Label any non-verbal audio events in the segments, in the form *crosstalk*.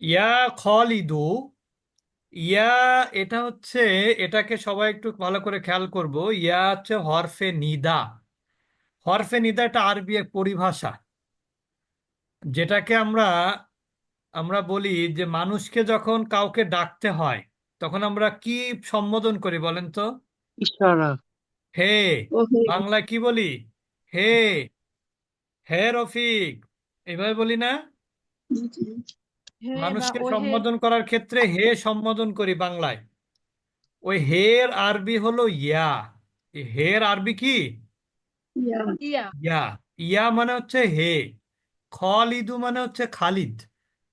ইয়া খলিদু। ইয়া এটা হচ্ছে এটাকে সবাই একটু ভালো করে খেয়াল করব। ইয়া হচ্ছে হরফে নিদা। হরফে নিদা এটা আরবি এক পরিভাষা। যেটাকে আমরা আমরা বলি যে মানুষকে যখন কাউকে ডাকতে হয় তখন আমরা কি সম্বোধন করি বলেন তো? ইশারা। হে। বাংলায় কি বলি? হে। হে রফিক। এইভাবে বলি না? মানুষকে সম্বোধন করার ক্ষেত্রে হে সম্বোধন করি বাংলায়। ওই হের আরবি হলো ইয়া। এই হের আরবি কি? ইয়া। ইয়া। ইয়া মানে হচ্ছে হে। খলিদু মানে হচ্ছে খালিদ।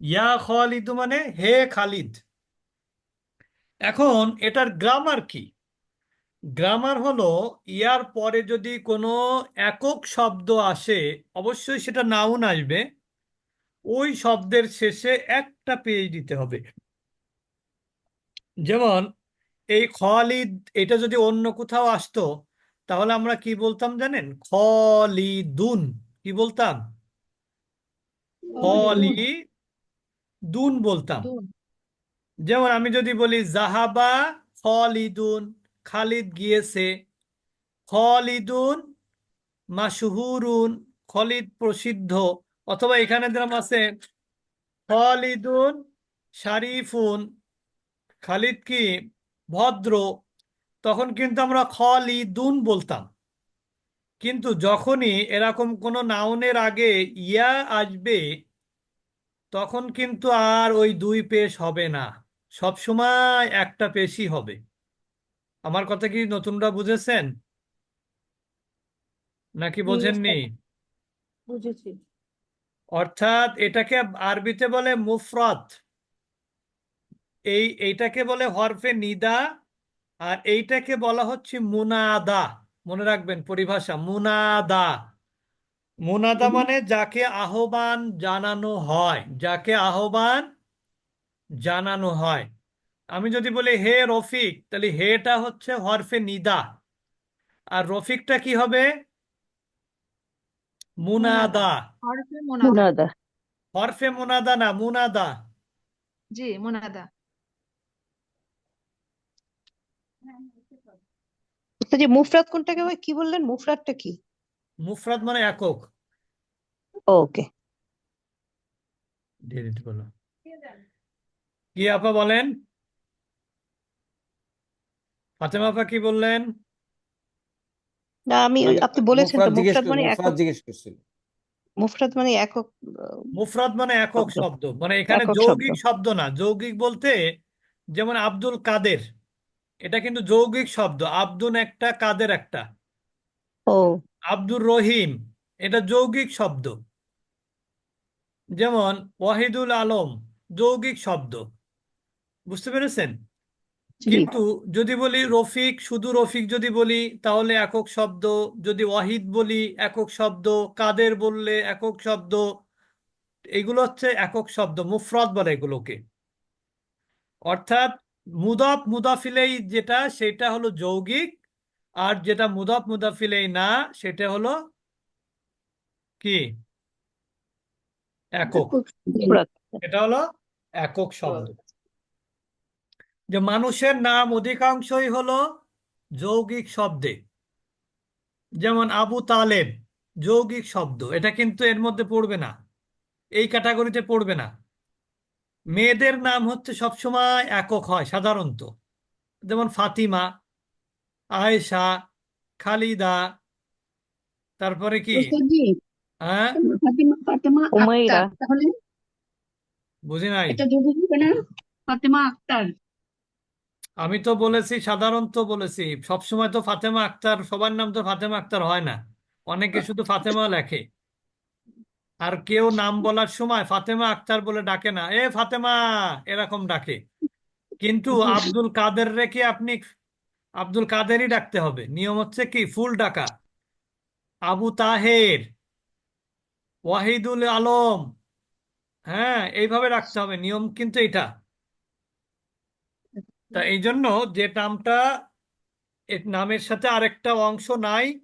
ইয়া খলিদু মানে হে খালিদ। এখন এটার গ্রামার কি? গ্রামার হলো ইয়ার পরে যদি কোনো একক শব্দ আসে অবশ্যই সেটা নাউন আসবে। ওই শব্দের শেষে একটা পেজ দিতে হবে। যেমন এই খলিদ এটা যদি অন্য কোথাও আসতো তাহলে আমরা কি বলতাম জানেন? খলিদুন কি বলতাম? খলিদুন। বলতাম। যেমন আমি যদি বলি জাহাবা খলিদুন খালিদ গিয়েছে। খলিদুন মাশহুরুন খলিদ প্রসিদ্ধ। অথবা এখানে দিলাম আছে খলিদুন শারিফুন খালিদ কি? ভদ্র। তখন কিন্তু আমরা খলিদুন বলতাম। কিন্তু যখনই এরকম কোনো নাউনের আগে ইয়া আসবে তখন কিন্তু আর ওই দুই পেশ হবে না। সব সময় একটা পেশই হবে। আমার কথা কি নতুনরা বুঝেছেন? নাকি বোঝেননি? বুঝেছি। অর্থাৎ এটাকে আরবিতে বলে মুফরদ। এই এইটাকে বলে হরফে নিদা আর এইটাকে বলা হচ্ছে মুনাদা। মনে রাখবেন পরিভাষা মুনাদা। মুনাদা মানে যাকে আহ্বান জানানো হয় যাকে আহ্বান জানানো হয়। আমি যদি বলি হে রফিক তাহলে হেটা হচ্ছে হরফে নিদা। আর রফিকটা কি হবে? মুনাদা। হরফে মোনাদা। মুনাদা। হরফে মুনাদা না মুনাদা? জি মোনাদা। যে মুফরাদ কোনটাকে ভাই কি বললেন? মুফরাদটা কি? মুফরাদ মানে একক। ওকে। বলো কি আপা বলেন? ফাতেমা আপা কি বললেন? না আমি আপনি বলেছেন তো মুফরাদ জিজ্ঞেস মুফরাদ মানে মুফরাদ একক। জিজ্ঞেস করছিল। মুফরাদ মানে একক মুফরাদ মানে একক শব্দ। শব্দ মানে এখানে একক যৌগিক শব্দ। শব্দ না যৌগিক বলতে যেমন আব্দুল কাদের এটা কিন্তু যৌগিক শব্দ আব্দুন একটা কাদের একটা। ও। আব্দুর রহিম এটা যৌগিক শব্দ। যেমন ওয়াহিদুল আলম যৌগিক শব্দ। বুঝতে পেরেছেন? কিন্তু যদি বলি রফিক শুধু রফিক যদি বলি তাহলে একক শব্দ। যদি ওয়াহিদ বলি একক শব্দ। কাদের বললে একক শব্দ? এগুলো হচ্ছে একক শব্দ মুফরদ বলে এগুলোকে। অর্থাৎ মুদাফ মুদাফিলেই যেটা সেটা হলো যৌগিক আর যেটা মুদাফ মুদাফিলেই না সেটা হলো কি? একক। এটা হলো একক শব্দ। যে মানুষের নাম অধিকাংশই হলো যৌগিক শব্দে। যেমন আবু তালেব যৌগিক শব্দ এটা কিন্তু এর মধ্যে পড়বে না এই ক্যাটাগরিতে পড়বে না। মেয়েদের নাম হচ্ছে সবসময় একক হয় সাধারণত। যেমন ফাতিমা আয়েশা খালিদা তারপরে কি? হ্যাঁ? ফাতেমা ফাতেমা উমাইরা। আক্তার তাহলে? বুঝি নাই? এটা যোগ হবে না? ফাতেমা আক্তার। আমি তো বলেছি, সাধারণত বলেছি, সবসময় তো ফাতেমা আক্তার, সবার নাম তো ফাতেমা আক্তার হয় না। অনেকে শুধু ফাতেমা লেখে। আর কেউ নাম বলার সময় ফাতেমা আক্তার বলে ডাকে না, এ ফাতেমা! এরকম ডাকে। কিন্তু আব্দুল কাদের রেখে আপনি, আব্দুল কাদেরই ডাকতে হবে? নিয়ম হচ্ছে কি, ফুল ডাকা। আবু তাহের, ওয়াহিদুল আলম হ্যাঁ এইভাবে রাখতে হবে। নিয়ম কিন্তু এটা তা এই জন্য যে নামটা নামের সাথে আরেকটা অংশ নাই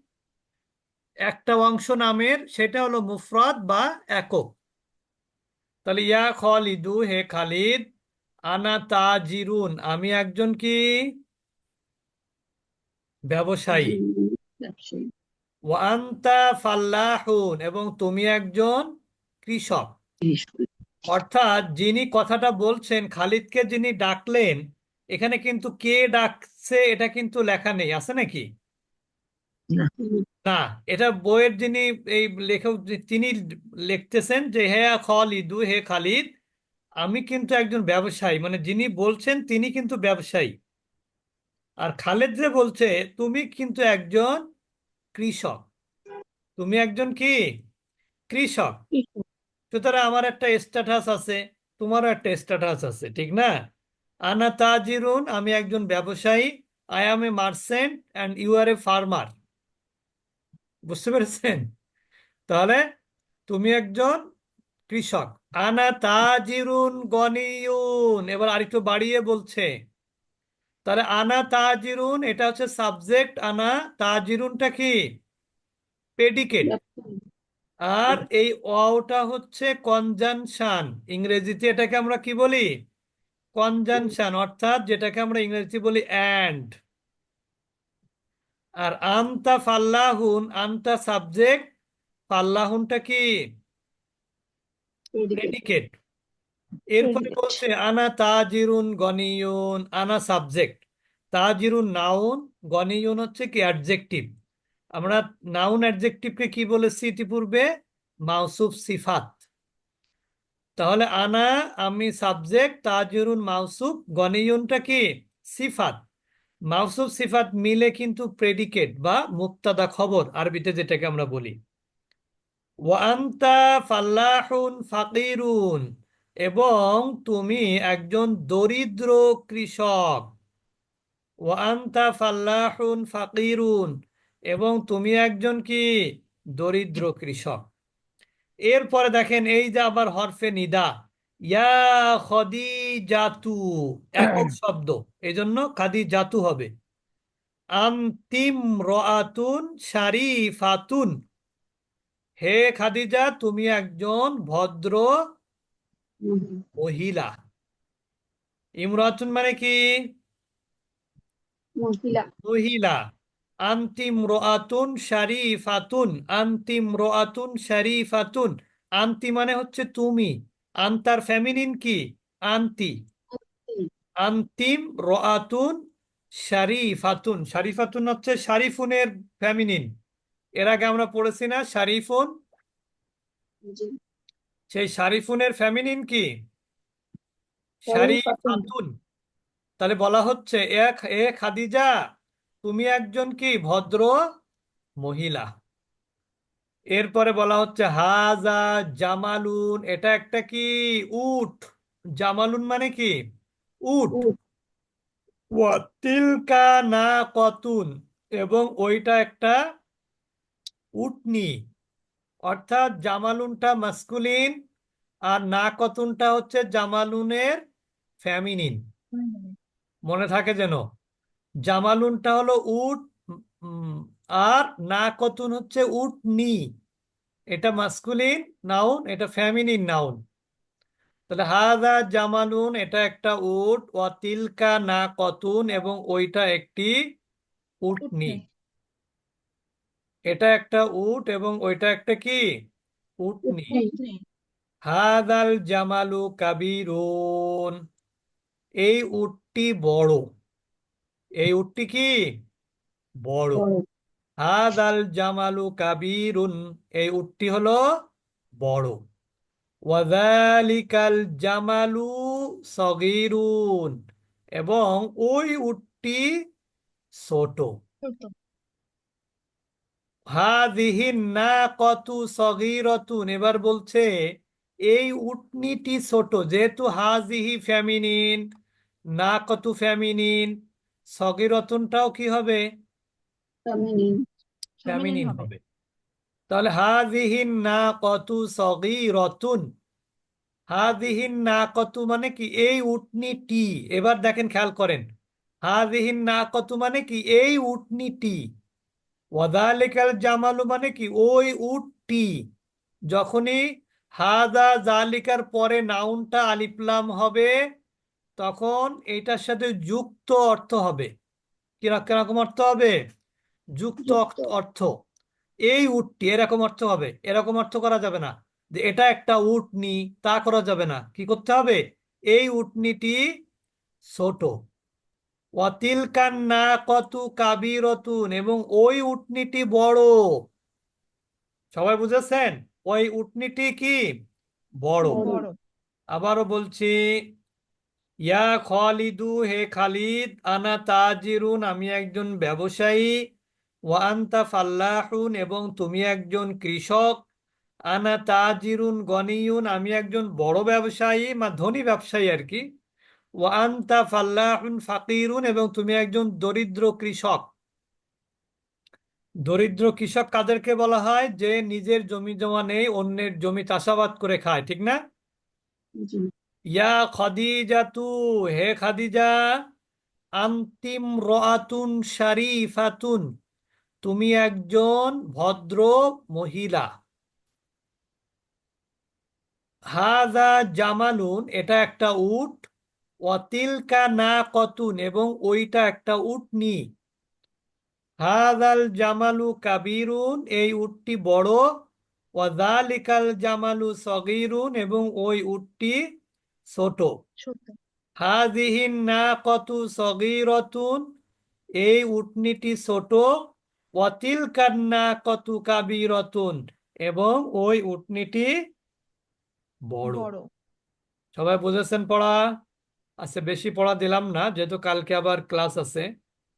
একটা অংশ নামের সেটা হলো মুফরাদ বা একক। তাহলে ইয়া খালিদু হে খালিদ আনা তাজিরুন আমি একজন কি? ব্যবসায়ী। ব্যবসায়ী। ওয়া আনতা ফাল্লাহুন এবং তুমি একজন কৃষক। অর্থাৎ যিনি কথাটা বলছেন খালিদকে যিনি ডাকলেন এখানে কিন্তু কে ডাকছে এটা কিন্তু লেখা নেই আছে নাকি? না এটা বইয়ের যিনি এই লেখক তিনি লিখতেছেন যে হে খালিদু হে খালিদ আমি কিন্তু একজন ব্যবসায়ী। মানে যিনি বলছেন তিনি কিন্তু ব্যবসায়ী। আর খালেদ যে বলছে তুমি কিন্তু একজন কৃষক। তুমি একজন কি? কৃষক। সুতরাং আমার একটা স্ট্যাটাস আছে তোমারও একটা স্ট্যাটাস আছে ঠিক না? আনা তাজিরুন, আমি একজন ব্যবসায়ী। I am a merchant and you are a farmer বুঝতে পেরেছেন? তাহলে তুমি একজন কৃষক। আনা তাজিরুন গনিয়ুন। এবার আরেকটু বাড়িয়ে বলছে। তাহলে আনা তাজিরুন, এটা হচ্ছে সাবজেক্ট আনা তাজিরুনটা কি? প্রেডিকেট আর এই অটা হচ্ছে কনজাংশন ইংরেজিতে এটাকে আমরা কি বলি? কনজাংশন অর্থাৎ যেটাকে আমরা ইংরেজিতে বলি অ্যান্ড আর আনতা ফাল্লাহুন আনতা সাবজেক্ট ফাল্লাহুনটা কি? প্রেডিকেট এরপরে বলছে আনা তাজিরুন গনিয়ুন আনা সাবজেক্ট। তাজিরুন নাউন গনিয়ুন হচ্ছে কি? অ্যাডজেক্টিভ আমরা নাউন অ্যাডজেক্টিভকে কি বলেছি ইতিপূর্বে? মাউসুফ সিফাত। তাহলে আনা, আমি সাবজেক্ট, তাজিরুন, মাউসুফ, গনিয়ুনটা কি? সিফাত। মাউসুফ, সিফাত মিলে কিন্তু প্রেডিকেট বা মুক্তাদা খবর, আরবিতে যেটাকে আমরা বলি। ওয়ান্তা ফাল্লাহুন ফাকিরুন, এবং তুমি একজন দরিদ্র কৃষক। ওয়ান্তা ফাল্লাহুন ফাকিরুন, এবং তুমি একজন কি? দরিদ্র কৃষক। এরপরে দেখেন এই যে আবার হরফে নিদা ইয়া খদিজাতু একক *clears throat* শব্দ এজন্য খাদিজাতু হবে। আন্তিম রাআতুন শারিফাতুন। হে খাদিজা তুমি একজন ভদ্র মহিলা। ইমরাতুন মানে কি? মহিলা। মহিলা। আন্তিম রোআতুন শারিফাতুন আন্তিম রোআতুন শারিফাতুন। আন্তি মানে হচ্ছে তুমি। আন্তার ফেমিনিন কি? আন্তি। আন্তিম রোআতুন শারিফাতুন। শারিফাতুন হচ্ছে শারিফুনের ফেমিনিন এর আগে আমরা পড়েছি না শারিফুন? সেই শারিফুনের ফেমিনিন কি? শারিফাতুন। তাহলে বলা হচ্ছে এক এ খাদিজা তুমি একজন কি ভদ্র মহিলা? এরপরে বলা হচ্ছে হাজা জামালুন এটা একটা কি? উট। জামালুন মানে কি? উট। তিলকা না কতুন এবং ওইটা একটা উটনি। অর্থাৎ জামালুনটা মাস্কুলিন আর না কতুনটা হচ্ছে জামালুনের ফ্যামিনিন। মনে থাকে যেন? জামালুনটা হলো উট আর না কতুন হচ্ছে উট নি এটা মাস্কুলিন নাউন এটা ফ্যামিনিন নাউন তাহলে হাদা জামালুন এটা একটা উট ও তিলকা না কতুন এবং ওইটা একটি উটনি। এটা একটা উট এবং ওইটা একটা কি? উটনি। হাদাল জামালু কাবিরুন। এই উটটি বড়। এই উটটি কি? বড়। হাদাল জামালু কাবিরুন। এই উটটি হলো বড়। ওয়াজালিকাল জামালু সগীরুন। এবং ওই উটটি ছোট। হাদিহিন নাকাতু সগীরাতুন। এবার বলছে এই উটনিটি ছোট যেহেতু হাজিহি ফ্যামিনিন না নাকাতু ফেমিনিন সগীরাতুনটাও কি হবে? ফেমিনিন। হবে। তাহলে হাদিহিন নাকাতু সগীরাতুন হাদিহিন নাকাতু মানে কি? এই উটনিটি এবার দেখেন খেয়াল করেন। হাদিহিন নাকাতু মানে কি? এই উটনিটি ওয়াদালিকাল জামালু মানে কি? ওই উটটি যখনই হাদা জালিকার পরে নাউনটা আলিফলাম হবে তখন এটার সাথে যুক্ত অর্থ হবে। কিরা- কীরকম অর্থ হবে? যুক্ত। অর্থ- এই উটটি এরকম অর্থ হবে। এরকম অর্থ করা যাবে না। যে এটা একটা উটনি তা করা যাবে না। কি করতে হবে? এই উটনিটি ছোট। ওয়াতিলকান না কতু কাবিরতুন এবং ওই উটনিটি বড়। সবাই বুঝেছেন? ওই উটনিটি কি। বড়। আবারও বলছি ইয়া খালিদু হে খালিদ, আনা তাজিরুন, আমি একজন ব্যবসায়ী। ওয়ান্তা ফাল্লাহুন, এবং তুমি একজন কৃষক। আনা তাজিরুন গনিয়ুন, আমি একজন বড় ব্যবসায়ী বা ধনী ব্যবসায়ী আর কি। ওয়ান্তা ফাল্লাহুন ফাকিরুন, এবং তুমি একজন দরিদ্র কৃষক। দরিদ্র কৃষক কাদেরকে বলা হয়? যে নিজের জমি জমা নেই, অন্যের জমি চাষাবাদ করে খায়, ঠিক না? ইয়া খাদিজাতু, হে খাদিজা, আন্তিম রাতুন শারিফাতুন, তুমি একজন ভদ্র মহিলা। হাজা জামালুন, এটা একটা উট। ওয়াতিলকা না কতুন এবং ওইটা একটা উটনি হাজাল জামালু কাবিরুন, এই উটটি বড়। ওয়াজালিকাল জামালু সগীরুন, এবং ওই উটটি ছোট। হাজিহিন না কতু সগিরতুন এই উটনিটি ছোট। অতিল কান্না কতু কাবিরতুন এবং ওই উটনিটি বড়। বড়। সবাই বুঝেছেন পড়া? আচ্ছা বেশি পড়া দিলাম না যেহেতু কালকে আবার ক্লাস আছে।